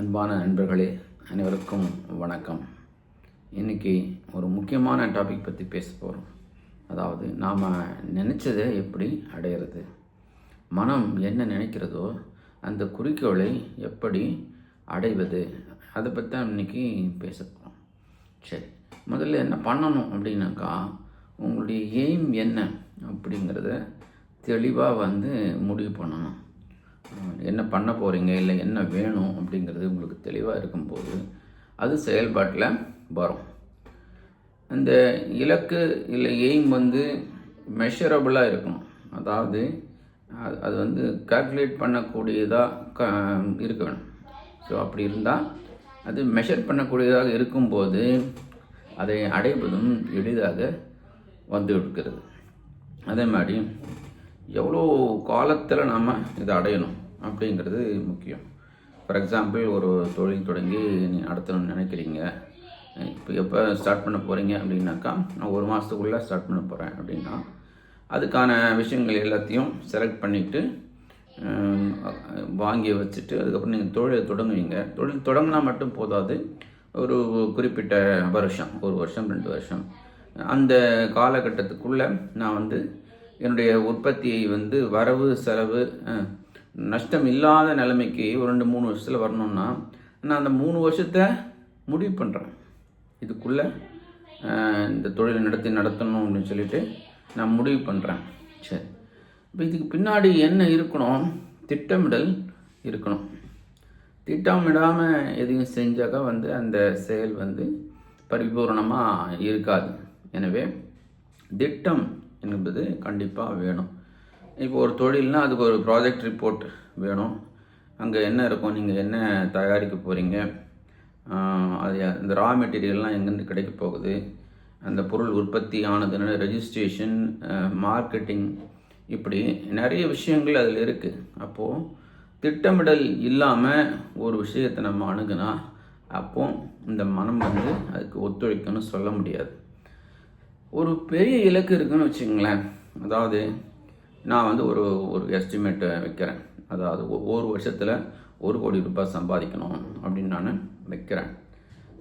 அன்பான நண்பர்களே அனைவருக்கும் வணக்கம். இன்னைக்கு ஒரு முக்கியமான டாபிக் பற்றி பேச போகிறோம் அதாவது நாம் நினச்சதை எப்படி அடையிறது? மனம் என்ன நினைக்கிறதோ அந்த குறிக்கோளை எப்படி அடைவது? அதை பற்றி தான் இன்னைக்கு பேச போகிறோம் சரி முதல்ல என்ன பண்ணணும் அப்படின்னாக்கா உங்களுடைய எய்ம் என்ன அப்படிங்கிறத தெளிவாக வந்து முடிவு பண்ணணும். என்ன பண்ண போகிறீங்க இல்லை என்ன வேணும் அப்படிங்கிறது உங்களுக்கு தெளிவாக இருக்கும்போது அது செயல்பாட்டில் வரும். அந்த இலக்கு இல்லை எய்ம் வந்து மெஷரபுளாக இருக்கணும். அதாவது அது அது வந்து கால்குலேட் பண்ணக்கூடியதாக க இருக்க வேணும். ஸோ அப்படி இருந்தால் அது மெஷர் பண்ணக்கூடியதாக இருக்கும்போது அதை அடைவதும் எளிதாக வந்து இருக்கிறது அதே மாதிரி எவ்வளோ காலத்தில் நாம் இதை அடையணும்? அப்படிங்கிறது முக்கியம். ஃபார் எக்ஸாம்பிள் ஒரு தொழில் தொடங்கி நீ நடத்தணும்னு நினைக்கிறீங்க. இப்போ எப்போ ஸ்டார்ட் பண்ண போகிறீங்க அப்படின்னாக்கா நான் ஒரு மாதத்துக்குள்ளே ஸ்டார்ட் பண்ண போகிறேன் அப்படின்னா அதுக்கான விஷயங்கள் எல்லாத்தையும் செலக்ட் பண்ணிவிட்டு வாங்கி வச்சுட்டு அதுக்கப்புறம் நீங்கள் தொழிலை தொடங்குவீங்க. தொழில் தொடங்கினா மட்டும் போதாது. ஒரு குறிப்பிட்ட வருஷம் ஒரு வருஷம் ரெண்டு வருஷம். அந்த காலகட்டத்துக்குள்ளே நான் வந்து என்னுடைய உற்பத்தியை வந்து வரவு செலவு நஷ்டம் இல்லாத நிலைமைக்கு ஒரு ரெண்டு மூணு வருஷத்தில் வரணும்னா நான் அந்த மூணு வருஷத்தை முடிவு பண்ணுறேன் இதுக்குள்ளே இந்த தொழிலை நடத்தி நடத்தணும் அப்படின்னு சொல்லிட்டு நான் முடிவு பண்ணுறேன் சரி. இப்போ இதுக்கு பின்னாடி என்ன இருக்கணும்? திட்டமிடல் இருக்கணும். திட்டமிடாமல் எதையும் செஞ்சாக்கா வந்து அந்த செயல் வந்து பரிபூரணமாக இருக்காது. எனவே திட்டம் என்பது கண்டிப்பாக வேணும். இப்போ ஒரு தொழில்னால் அதுக்கு ஒரு ப்ராஜெக்ட் ரிப்போர்ட் வேணும். அங்கே என்ன இருக்கும்? நீங்கள் என்ன தயாரிக்க போகிறீங்க அது இந்த ரா மெட்டீரியல்லாம் எங்கேருந்து கிடைக்க போகுது? அந்த பொருள் உற்பத்தி ஆனதுன்னு ரெஜிஸ்ட்ரேஷன் மார்க்கெட்டிங் இப்படி நிறைய விஷயங்கள் அதில் இருக்குது அப்போது திட்டமிடல் இல்லாமல் ஒரு விஷயத்தை நம்ம அணுகுனா அப்போ இந்த மனம் வந்து அதுக்கு ஒத்துழைக்கணும்னு சொல்ல முடியாது. ஒரு பெரிய இலக்கு இருக்குன்னு வச்சுங்களேன் அதாவது நான் வந்து ஒரு ஒரு எஸ்டிமேட்டை வைக்கிறேன். அதாவது ஒ- ஒரு வருஷத்தில் ஒரு கோடி ரூபாய் சம்பாதிக்கணும் அப்படின்னு நான் வைக்கிறேன்.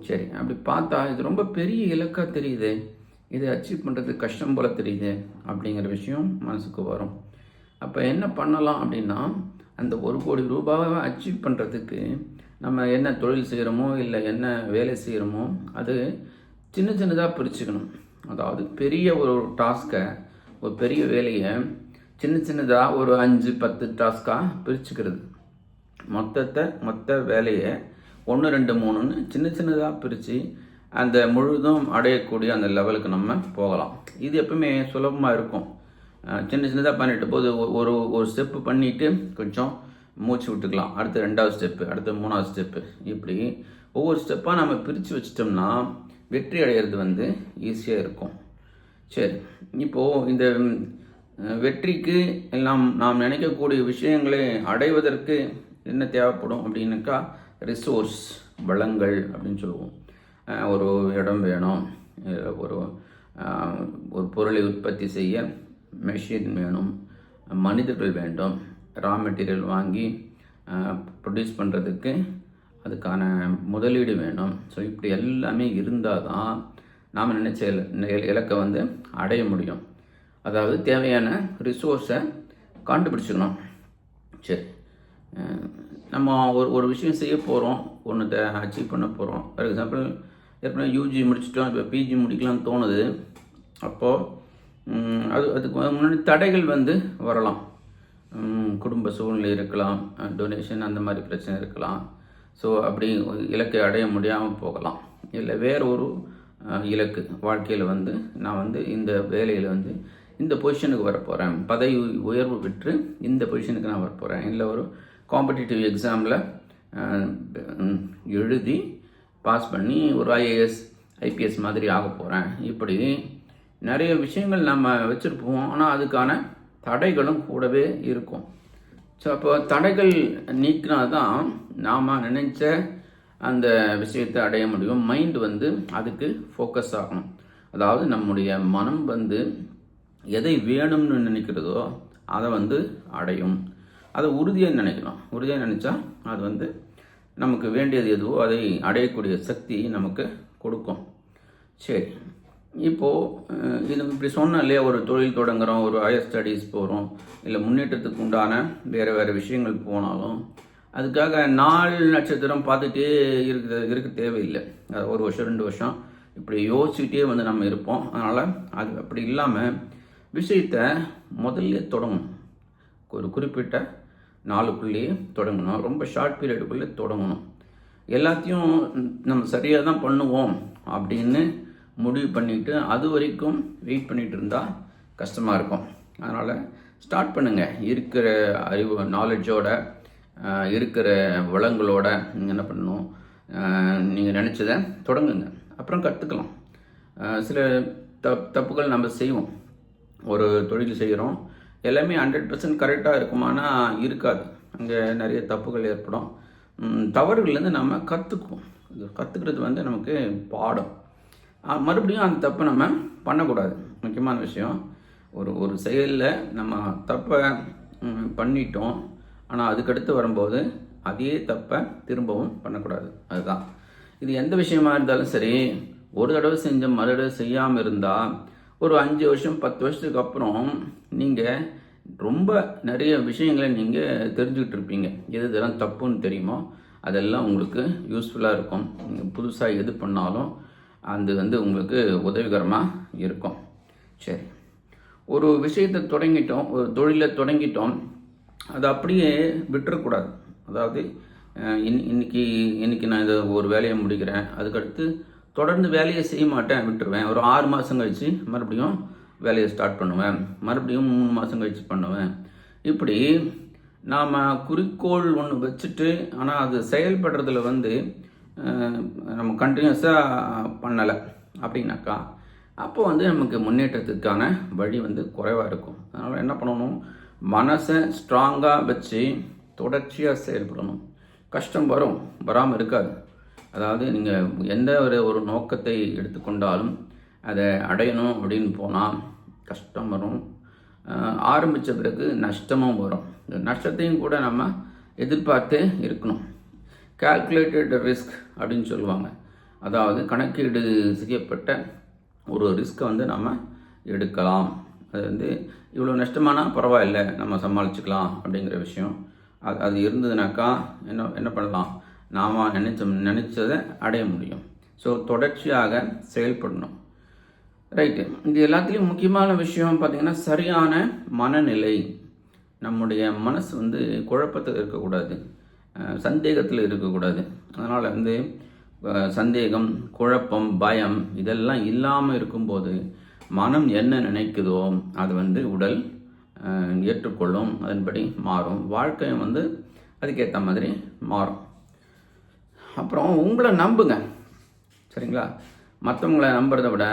சரி அப்படி பார்த்தா இது ரொம்ப பெரிய இலக்காக தெரியுது. இதை அச்சீவ் பண்ணுறது கஷ்டம் போல் தெரியுது அப்படிங்கிற விஷயம் மனசுக்கு வரும். அப்போ என்ன பண்ணலாம் அப்படின்னா அந்த ஒரு கோடி ரூபாவை அச்சீவ் பண்ணுறதுக்கு நம்ம என்ன தொழில் செய்கிறோமோ இல்லை என்ன வேலை செய்கிறோமோ அது சின்ன சின்னதாக பிரிச்சுக்கணும். அதாவது பெரிய ஒரு டாஸ்க்கை ஒரு பெரிய வேலையை சின்ன சின்னதாக ஒரு அஞ்சு பத்து டாஸ்க்காக பிரிச்சுக்கிறது. மொத்தத்தை மொத்த வேலையை ஒன்று ரெண்டு மூணுன்னு சின்ன சின்னதாக பிரித்து அந்த முழுதும் அடையக்கூடிய அந்த லெவலுக்கு நம்ம போகலாம். இது எப்பவுமே சுலபமாக இருக்கும். சின்ன சின்னதாக பண்ணிட்டு போது ஒரு ஒரு ஸ்டெப்பு பண்ணிவிட்டு கொஞ்சம் மூச்சு விட்டுக்கலாம். அடுத்த ரெண்டாவது ஸ்டெப்பு அடுத்த மூணாவது ஸ்டெப்பு இப்படி ஒவ்வொரு ஸ்டெப்பாக நம்ம பிரித்து வச்சிட்டோம்னா வெற்றி அடையிறது வந்து ஈஸியாக இருக்கும். சரி இப்போது இந்த வெற்றிக்கு எல்லாம் நாம் நினைக்கக்கூடிய விஷயங்களை அடைவதற்கு என்ன தேவைப்படும் அப்படின்னாக்கா? ரிசோர்ஸ் வளங்கள் அப்படின்னு சொல்லுவோம். ஒரு இடம் வேணும். ஒரு ஒரு பொருளை உற்பத்தி செய்ய மெஷின் வேணும். மனிதர்கள் வேண்டும். ரா மெட்டீரியல் வாங்கி ப்ரொடியூஸ் பண்ணுறதுக்கு அதுக்கான முதலீடு வேணும். ஸோ இப்படி எல்லாமே இருந்தால் தான் நாம் நினைச்ச இல- இலக்கை வந்து அடைய முடியும். அதாவது தேவையான ரிசோர்ஸை கண்டுபிடிச்சிக்கணும். சரி. நம்ம ஒரு ஒரு விஷயம் செய்ய போகிறோம் ஒன்று அச்சீவ் பண்ண போகிறோம் ஃபார் எக்ஸாம்பிள் ஏற்கனவே யூஜி முடிச்சிட்டோம் இப்போ பிஜி முடிக்கலாம்னு தோணுது. அப்போது அது அதுக்கு முன்னாடி தடைகள் வந்து வரலாம். குடும்ப சூழ்நிலை இருக்கலாம் டொனேஷன் அந்த மாதிரி பிரச்சனை இருக்கலாம். ஸோ அப்படி இலக்கை அடைய முடியாமல் போகலாம். இல்லை வேற ஒரு இலக்கு வாழ்க்கையில் வந்து நான் வந்து இந்த வேலையில் வந்து இந்த பொசிஷனுக்கு வரப்போகிறேன் பதவி உயர்வு பெற்று இந்த பொசிஷனுக்கு நான் வரப்போகிறேன் இல்லை ஒரு காம்படிட்டிவ் எக்ஸாமில் எழுதி பாஸ் பண்ணி ஒரு ஐஏஎஸ் ஐபிஎஸ் மாதிரி ஆக போகிறேன் இப்படி நிறைய விஷயங்கள் நம்ம வச்சுருப்போம். ஆனால் அதுக்கான தடைகளும் கூடவே இருக்கும். ஸோ அப்போ தடைகள் நீக்கினா தான் நாம் நினைச்ச அந்த விஷயத்தை அடைய முடியும். மைண்ட் வந்து அதுக்கு ஃபோக்கஸ் ஆகணும். அதாவது நம்முடைய மனம் வந்து எதை வேணும்னு நினைக்கிறதோ அதை வந்து அடையும். அதை உறுதியாக நினைக்கணும். உறுதியாக நினச்சா அது வந்து நமக்கு வேண்டியது எதுவோ அதை அடையக்கூடிய சக்தி நமக்கு கொடுக்கும். சரி. இப்போது இது இப்படி சொன்னோம் இல்லையா ஒரு தொழில் தொடங்குறோம் ஒரு ஹையர் ஸ்டடீஸ் போகிறோம் இல்லை முன்னேற்றத்துக்கு உண்டான வேறு வேறு விஷயங்கள் போனாலும் அதுக்காக நாலு நட்சத்திரம் பார்த்துட்டே இருக்க இருக்க தேவையில்லை. அது ஒரு வருஷம் ரெண்டு வருஷம் இப்படி யோசிச்சுட்டே வந்து நம்ம இருப்போம். அதனால் அது அப்படி இல்லாமல் விஷயத்தை முதல்ல தொடங்கணும். ஒரு குறிப்பிட்ட நாளுக்குள்ளேயே தொடங்கணும். ரொம்ப ஷார்ட் பீரியடுக்குள்ளே தொடங்கணும். எல்லாத்தையும் நம்ம சரியாக தான் பண்ணுவோம் அப்படின்னு முடிவு பண்ணிவிட்டு அது வரைக்கும் வெயிட் பண்ணிகிட்டு இருந்தால் கஷ்டமாக இருக்கும். அதனால் ஸ்டார்ட் பண்ணுங்கள் இருக்கிற அறிவு நாலேஜோட இருக்கிற வளங்களோட நீங்கள் என்ன பண்ணணும்? நீங்கள் நினச்சதை தொடங்குங்க. அப்புறம் கற்றுக்கலாம் சில தப் தப்புகள் நம்ம செய்வோம். ஒரு தொழில் செய்கிறோம் எல்லாமே ஹண்ட்ரட் பர்சன்ட் கரெக்டாக இருக்குமானா இருக்காது. அங்கே நிறைய தப்புகள் ஏற்படும். தவறுகள்லேருந்து நம்ம கற்றுக்குவோம் கற்றுக்கிறது வந்து நமக்கு பாடம். மறுபடியும் அந்த தப்பை நம்ம பண்ணக்கூடாது. முக்கியமான விஷயம் ஒரு ஒரு செயலில் நம்ம தப்பை பண்ணிட்டோம். ஆனால் அதுக்கடுத்து வரும்போது அதே தப்பை திரும்பவும் பண்ணக்கூடாது. அதுதான். இது எந்த விஷயமா இருந்தாலும் சரி ஒரு தடவை செஞ்ச மறு தடவை செய்யாமல் இருந்தால் ஒரு அஞ்சு வருஷம் பத்து வருஷத்துக்கு அப்புறம் நீங்கள் ரொம்ப நிறைய விஷயங்களை நீங்கள் தெரிஞ்சுக்கிட்டு இருப்பீங்க. எது இதெல்லாம் தப்புன்னு தெரியுமோ அதெல்லாம் உங்களுக்கு யூஸ்ஃபுல்லாக இருக்கும். நீங்கள் புதுசாக எது பண்ணாலும் அது வந்து உங்களுக்கு உதவிகரமாக இருக்கும். சரி. ஒரு விஷயத்தை தொடங்கிட்டோம் ஒரு தொழிலை தொடங்கிட்டோம். அதை அப்படியே விட்டுறக்கூடாது. அதாவது இன் இன்னைக்கு இன்னைக்கு நான் இதை ஒரு வேலையை முடிக்கிறேன். அதுக்கடுத்து தொடர்ந்து வேலையை செய்ய மாட்டேன் விட்டுருவேன். ஒரு ஆறு மாதம் கழித்து மறுபடியும் வேலையை ஸ்டார்ட் பண்ணுவேன். மறுபடியும் மூணு மாதம் கழித்து பண்ணுவேன். இப்படி நாம் குறிக்கோள் ஒன்று வச்சுட்டு ஆனால் அது செயல்படுறதுல வந்து நம்ம கண்டினியூஸாக பண்ணலை அப்படின்னாக்கா அப்போ வந்து நமக்கு முன்னேற்றத்துக்கான வழி வந்து குறைவாக இருக்கும். அதனால் என்ன பண்ணணும்? மனசை ஸ்ட்ராங்காக வச்சு தொடர்ச்சியாக செயல்படணும். கஷ்டம் வரும் வராமல் இருக்காது. அதாவது நீங்கள் எந்த ஒரு ஒரு நோக்கத்தை எடுத்துக்கொண்டாலும் அதை அடையணும் அப்படின்னு போனால் கஷ்டம் வரும். ஆரம்பித்த பிறகு நஷ்டமும் வரும். இந்த நஷ்டத்தையும் கூட நம்ம எதிர்பார்த்து இருக்கணும். கால்குலேட்டட் ரிஸ்க் அப்படின்னு சொல்லுவாங்க. அதாவது கணக்கீடு செய்யப்பட்ட ஒரு ரிஸ்க்கை வந்து நம்ம எடுக்கலாம். அது வந்து இவ்வளோ நஷ்டமானால் பரவாயில்ல நம்ம சமாளிச்சுக்கலாம் அப்படிங்கிற விஷயம். அது அது இருந்ததுனாக்கா என்ன என்ன பண்ணலாம்? நாம் நினைச்ச நினச்சதை அடைய முடியும். ஸோ தொடர்ச்சியாக செயல்படணும். ரைட்டு இது எல்லாத்துலேயும் முக்கியமான விஷயம் பார்த்திங்கன்னா சரியான மனநிலை. நம்முடைய மனசு வந்து குழப்பத்தில் இருக்கக்கூடாது. சந்தேகத்தில் இருக்கக்கூடாது. அதனால் வந்து சந்தேகம் குழப்பம் பயம் இதெல்லாம் இல்லாமல் இருக்கும்போது மனம் என்ன நினைக்குதோ அது வந்து உடல் ஏற்றுக்கொள்ளும். அதன்படி மாறும். வாழ்க்கையும் வந்து அதுக்கேற்ற மாதிரி மாறும். அப்புறம் உங்களை நம்புங்க. சரிங்களா? மற்றவங்களை நம்புறதை விட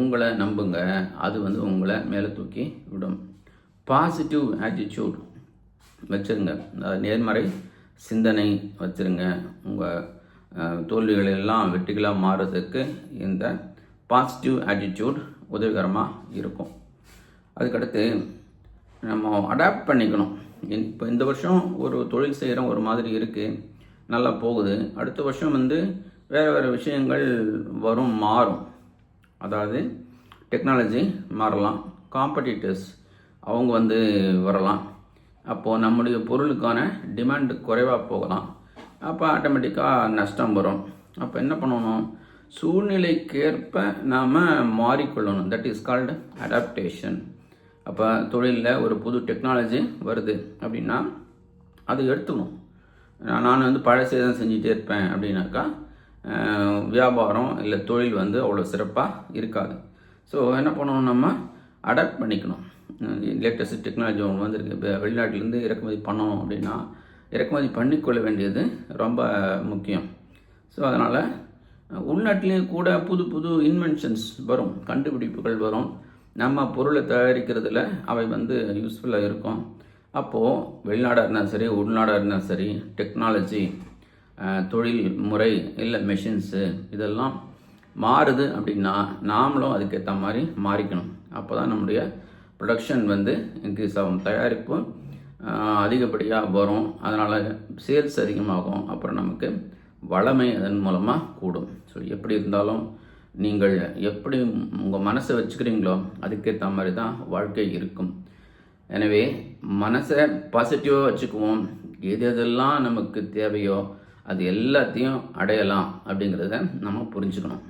உங்களை நம்புங்க. அது வந்து உங்களை மேலே தூக்கி விடும். பாசிட்டிவ் ஆட்டிடியூட் வச்சுருங்க. நேர்மறை சிந்தனை வச்சுருங்க. உங்கள் தோல்விகள் எல்லாம் வெற்றிகளாக மாறுறதுக்கு இந்த பாசிட்டிவ் ஆட்டிடியூட் உதவிகரமாக இருக்கும். அதுக்கடுத்து நம்ம அடாப்ட் பண்ணிக்கணும். இப்போ இந்த வருஷம் ஒரு தொழில் செய்கிற ஒரு மாதிரி இருக்குது நல்லா போகுது. அடுத்த வருஷம் வந்து வேறு வேறு விஷயங்கள் வரும் மாறும். அதாவது டெக்னாலஜி மாறலாம் காம்படிட்டர்ஸ் அவங்க வந்து வரலாம். அப்போது நம்முடைய பொருளுக்கான டிமாண்டு குறைவாக போகலாம். அப்போ ஆட்டோமேட்டிக்காக நஷ்டம் வரும். அப்போ என்ன பண்ணணும்? சூழ்நிலைக்கேற்ப நாம் மாறிக்கொள்ளணும். தட் இஸ் கால்டு அடாப்டேஷன் அப்போ தொழிலில் ஒரு புது டெக்னாலஜி வருது அப்படின்னா அது எடுத்துக்கணும். நான் வந்து பழசே தான் செஞ்சுட்டே இருப்பேன் அப்படின்னாக்கா வியாபாரம் இல்லை தொழில் வந்து அவ்வளோ சிறப்பாக இருக்காது. ஸோ என்ன பண்ணணும் நம்ம? அடாப்ட் பண்ணிக்கணும். லேட்டஸ்ட் டெக்னாலஜி ஒன்று வந்துருக்கு. வெளிநாட்டிலேருந்து இறக்குமதி பண்ணணும் அப்படின்னா இறக்குமதி பண்ணிக்கொள்ள வேண்டியது ரொம்ப முக்கியம். ஸோ அதனால் உள்நாட்டிலையும் கூட புது புது இன்வென்ஷன்ஸ் வரும் கண்டுபிடிப்புகள் வரும். நம்ம பொருளை தயாரிக்கிறதுல அவை வந்து யூஸ்ஃபுல்லாக இருக்கும். அப்போது வெளிநாடாக இருந்தாலும் சரி உள்நாடாக இருந்தாலும் சரி டெக்னாலஜி தொழில் முறை இல்லை மெஷின்ஸு இதெல்லாம் மாறுது அப்படின்னா நாமளும் அதுக்கேற்ற மாதிரி மாறிக்கணும். அப்போ தான் நம்முடைய ப்ரொடக்ஷன் வந்து இன்க்ரீஸ் ஆகும். தயாரிப்பு அதிகப்படியாக வரும். அதனால் சேல்ஸ் அதிகமாகும். அப்புறம் நமக்கு வளமை அதன் மூலமாக கூடும். ஸோ எப்படி இருந்தாலும் நீங்கள் எப்படி உங்கள் மனசை வச்சுக்கிறீங்களோ அதுக்கேற்ற மாதிரி தான் வாழ்க்கை இருக்கும். எனவே மனசை பாசிட்டிவாக வச்சுக்குவோம். எது எதெல்லாம் நமக்கு தேவையோ அது எல்லாத்தையும் அடையலாம் அப்படிங்கிறத நம்ம புரிஞ்சுக்கணும்.